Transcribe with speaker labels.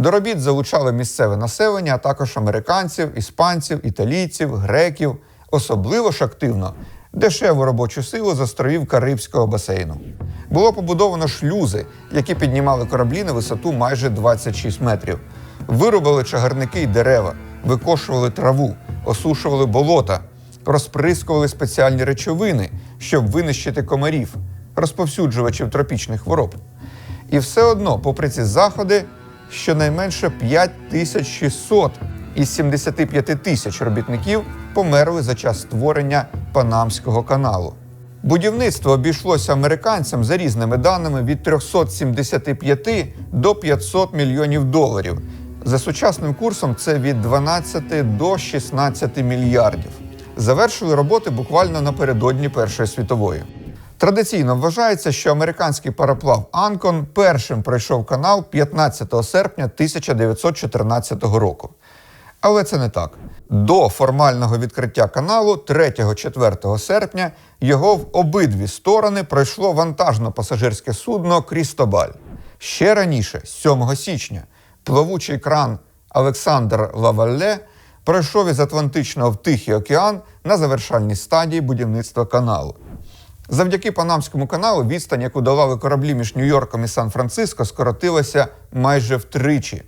Speaker 1: До робіт залучали місцеве населення, а також американців, іспанців, італійців, греків. Особливо ж активно дешеву робочу силу з островів Карибського басейну. Було побудовано шлюзи, які піднімали кораблі на висоту майже 26 метрів. Вирубали чагарники й дерева, викошували траву, осушували болота, розприскували спеціальні речовини, щоб винищити комарів, розповсюджувачів тропічних хвороб. І все одно, попри ці заходи, щонайменше 5600 із 75 тисяч робітників померли за час створення Панамського каналу. Будівництво обійшлося американцям за різними даними від 375 до 500 мільйонів доларів. За сучасним курсом це від 12 до 16 мільярдів. Завершили роботи буквально напередодні Першої світової. Традиційно вважається, що американський пароплав Анкон першим пройшов канал 15 серпня 1914 року. Але це не так. До формального відкриття каналу 3-4 серпня його в обидві сторони пройшло вантажно-пасажирське судно Крістобаль. Ще раніше, 7 січня, плавучий кран Олександр Лавалле пройшов із Атлантичного в Тихий океан на завершальній стадії будівництва каналу. Завдяки Панамському каналу відстань, яку долали кораблі між Нью-Йорком і Сан-Франциско, скоротилася майже втричі.